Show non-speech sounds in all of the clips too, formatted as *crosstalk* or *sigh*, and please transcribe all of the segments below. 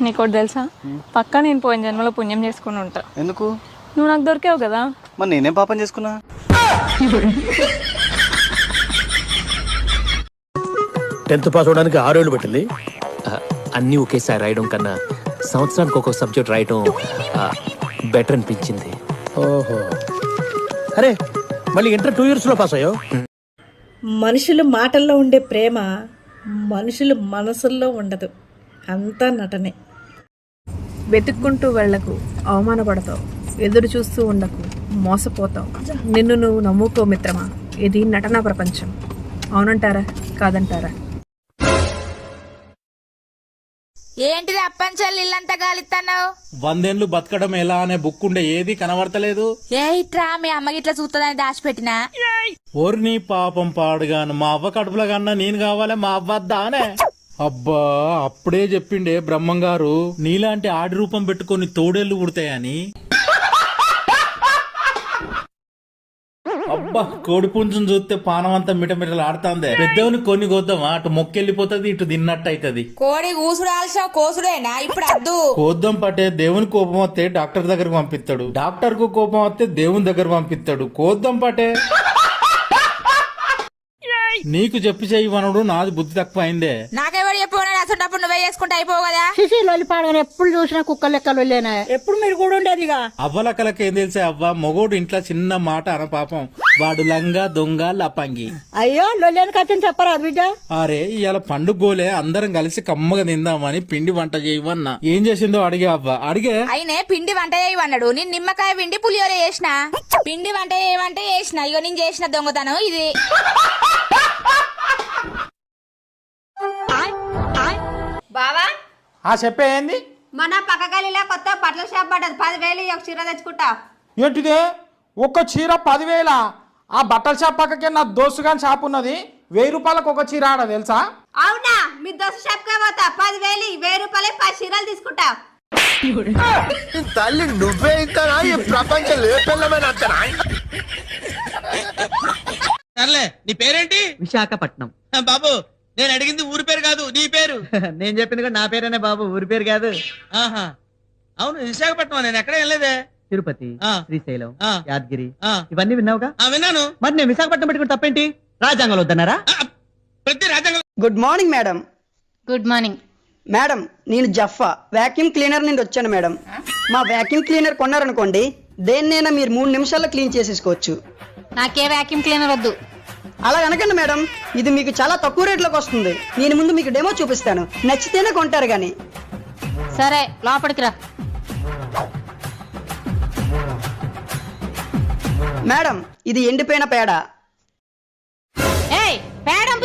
నీకోటి తెలుసా? పక్కా నేను పోయిన జన్మలో పుణ్యం చేసుకుని ఉంటా. ఎందుకు? నువ్వు నాకు దొరికావు కదా. మరి నేనేం పాపం చేసుకున్నా? టెన్త్ పాస్ అవడానికి ఆరేళ్ళు పట్టింది. ఆ, అన్నీ ఒకేసారి రాయడం కన్నా సంవత్సరానికి ఒక్కొక్క సబ్జెక్ట్ రాయడం బెటర్ అనిపించింది. ఓహో. అరే మళ్ళీ ఇంటర్ టూ ఇయర్స్లో పాస్ అయ్యావు? మనుషులు మాటల్లో ఉండే ప్రేమ మనుషులు మనసుల్లో ఉండదు. అంతా నటనే. వెతుక్కుంటూ వెళ్ళకు అవమానపడతావు. ఎదురు చూస్తూ ఉండకు మోసపోతావు. నిన్ను నువ్వు నమ్ముకో మిత్రమా? ఇది నటనా ప్రపంచం. అవునంటారా? కాదంటారా? ఏంటిది అప్పంచల్ ఇల్లంతా గాలిస్తున్నావు వందేండ్లు బతకడం ఎలా అనే బుక్ ఉండే ఏది కనబడతలేదు? ఏ ఇట్రా మీ అమ్మ గిట్లా చూస్తుందని దాచిపెట్టినా? ఓర్ని పాపం పాడుగాను మా అవ్వ కడుపులో కన్నా నేను కావాలి? మా అవ్వ వద్దానే అబ్బా అప్పుడే చెప్పిండే బ్రహ్మం గారు నీలాంటి ఆడి రూపం పెట్టుకొని తోడేళ్ళు పుడతాయని. అబ్బా కోడి పుంజుని చూస్తే పానం అంతా మిటమిటలు ఆడుతాందే. పెద్దవని కొన్ని కోద్దామా అటు మొక్కెళ్ళిపోతుంది ఇటు తిన్నట్టు అవుతుంది కోడి ఊసుడాల్సిన కోసుడేనా? ఇప్పుడు అద్దు. కోద్దాం పట్టే దేవుని కోపం వస్తే డాక్టర్ దగ్గరకు పంపిస్తాడు. డాక్టర్కు కోపం వస్తే దేవుని దగ్గర పంపిస్తాడు. కోద్దాం పట్టే. నీకు చెప్పి చెయ్యి వనుడు నాది బుద్ధి తక్కువ అయిందే నాకెవడు చెప్పు అసలు నువ్వే చేసుకుంటే అయిపోవు కదా? ఎప్పుడు చూసినా కుక్క లెక్కలు వెళ్ళేనా ఎప్పుడు మీరు కూడా ఉండేదిగా అవ్వలక్కలకి ఏం తెలిసే అవ్వ? మొగోడు ఇంట్లో చిన్న మాట అన పాపం. వాడు లంగా దొంగ లపంగి. అయ్యో లొల్లేని కథని చెప్పరా బిడ్డ? అరే ఇవాళ పండుగ గోలే అందరం కలిసి కమ్మగా తిందామని పిండి వంట చేయవన్నా. ఏం చేసిందో అడిగే అవ్వ. అడిగే? అయినే పిండి వంట చేయమన్నాడు నేను నిమ్మకాయ పిండి పులిహోర చేసిన. పిండి వంట చేయమంటే చేసిన. ఇగో నేను చేసిన దొంగతనం ఇది. ఆ చెప్పే ఏంది? మన పక్క గలీలో కొత్త బట్టల షాప్ పడ్డది పదివేలు ఒక చీర తెచ్చుకుంటా. ఏంటిదే? ఒక్క చీర పదివేల? ఆ బట్టల షాప్ పక్కకే నా దోస్తుగాని షాప్ ఉన్నది వెయ్యి రూపాయలకు ఒక చీర ఆడ తెలుసా? అవునా? మీ దోశ షాప్ కే పోతా పదివేలు వెయ్యి రూపాయలు పది చీరలు తీసుకుంటా. తల్లి నువ్వే ఇంతనా ఈ ప్రపంచం ఏ పిల్లమైన అంతనా సర్లే నీ పేరేంటి? విశాఖపట్నం. బాబు నేను అడిగింది ఊరి పేరు కాదు నీ పేరు? *laughs* నేను చెప్పింది కూడా నా పేరేనే బాబు ఊరి పేరు కాదు. ఆహా. అవును విశాఖపట్నం నేను ఎక్కడ వెళ్ళలేదే? తిరుపతి ఆ. శ్రీశైలం ఆ. యాదగిరి ఆ. ఇవన్నీ విన్నావుగా? ఆ, విన్నాను. మరి నేను విశాఖపట్నం పెట్టుకుని తప్పేంటి? రాజ్యాంగంలో వద్దన్నారా? ఆ, ప్రతి రాజ్యాంగం good morning madam. Good morning. Madam నేను జఫ్ఫా వాక్యూమ్ క్లీనర్ నుండి వచ్చాను మేడం. మా వాక్యూమ్ క్లీనర్ కొన్నారనుకోండి దేన్నైనా మీరు మూడు నిమిషాల్లో క్లీన్ చేసేసుకోవచ్చు. నాకే వ్యాక్యూమ్ క్లీనర్ వద్దు. అలా అనకండి మేడం. ఇది మీకు చాలా తక్కువ రేట్లోకి వస్తుంది. నేను ముందు మీకు డెమో చూపిస్తాను. నచ్చితేనే కొంటారు కానీ సరే లోపలికి రా. మేడం ఇది ఎండిపోయిన పేడ. ఏయ్ పేడం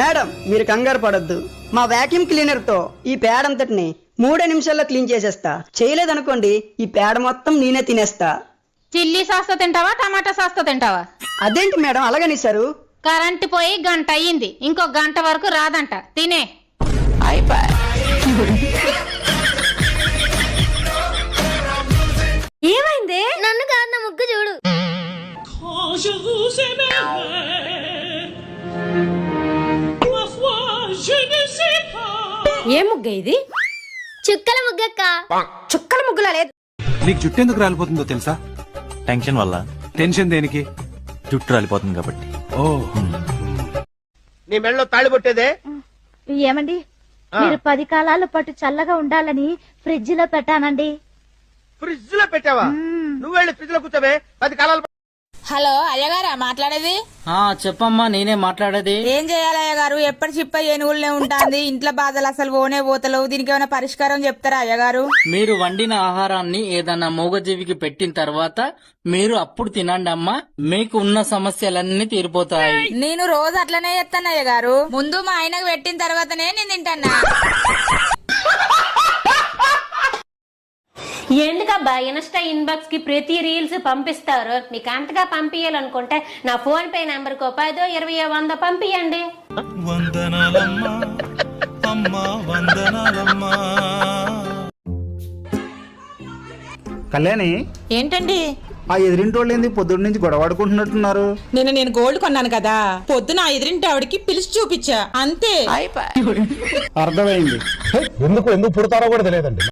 మేడం మీరు కంగారు పడొద్దు. మా వాక్యూమ్ క్లీనర్తో ఈ పేడ అంతటిని మూడే నిమిషాల్లో క్లీన్ చేసేస్తా. చేయలేదనుకోండి ఈ పేడ మొత్తం నేనే తినేస్తా. చిల్లీ సాస్తో తింటావా టమాటా సాస్తో తింటావా? అదేంటి మేడం అలాగనిసారు కరెంటు పోయి గంట అయ్యింది. ఇంకో గంట వరకు రాదంట. తినే. ఏమైంది? నన్ను కాదు నా ముగ్గు చూడు. ఏ ముగ్గ ఇది? చుక్కల ముగ్గక్క. చుక్కల ముగ్గులా లేదు. నీకు జుట్టు ఎందుకు రాలిపోతుందో తెలుసా? టెన్షన్ వల్ల టెన్షన్ దేనికి? జుట్టు రాలిపోతుంది కాబట్టి. ఓ. నీ మెడలో తాళి కొట్టేదే ఏమండి? మీరు పది కాలాల పాటు చల్లగా ఉండాలని ఫ్రిడ్జ్లో పెట్టానండి. ఫ్రిడ్జ్లో పెట్టావా? నువ్వు వెళ్ళి ఫ్రిడ్జ్లో కూర్చోవే. పది కాలాలు హలో అయ్యగారా మాట్లాడేది? చెప్పమ్మా నేనే మాట్లాడేది. ఏం చేయాలి అయ్యగారు ఎప్పటి చిప్ప ఏనుగులనే ఉంటుంది. ఇంట్లో బాధలు అసలు పోనే పోతలేవు. దీనికి ఏమైనా పరిష్కారం చెప్తారా అయ్యగారు మీరు వండిన ఆహారాన్ని ఏదన్నా మూగజీవికి పెట్టిన తర్వాత మీరు అప్పుడు తినండి అమ్మా. మీకు ఉన్న సమస్యలన్నీ తీరిపోతాయి. నేను రోజు అట్లనే చెప్తాను అయ్యగారు ముందు మా ఆయనకు పెట్టిన తర్వాతనే నేను తింటానా? ఎందుకబ్బా? ఇన్స్టా ఇన్బాక్స్కి ప్రతి రీల్స్ పంపిస్తారు. మీకు అంతగా పంపించాలనుకుంటే నా ఫోన్ పే నెంబర్కు పదో ఇరవై వంద పంపియండి. కళ్యాణి ఏంటండి? ఆ ఎదిరింటోళ్ళు ఏంది? పొద్దున్న నుంచి గొడవ ఆడుకుంటున్నట్టున్నారు నిన్న నేను గోల్డ్ కొన్నాను కదా. పొద్దున ఎదురింటి ఆవిడకి పిలిచి చూపించా. అంతే. అర్థమైంది. ఎందుకు ఎందుకు పుడతారో కూడా తెలియదండి.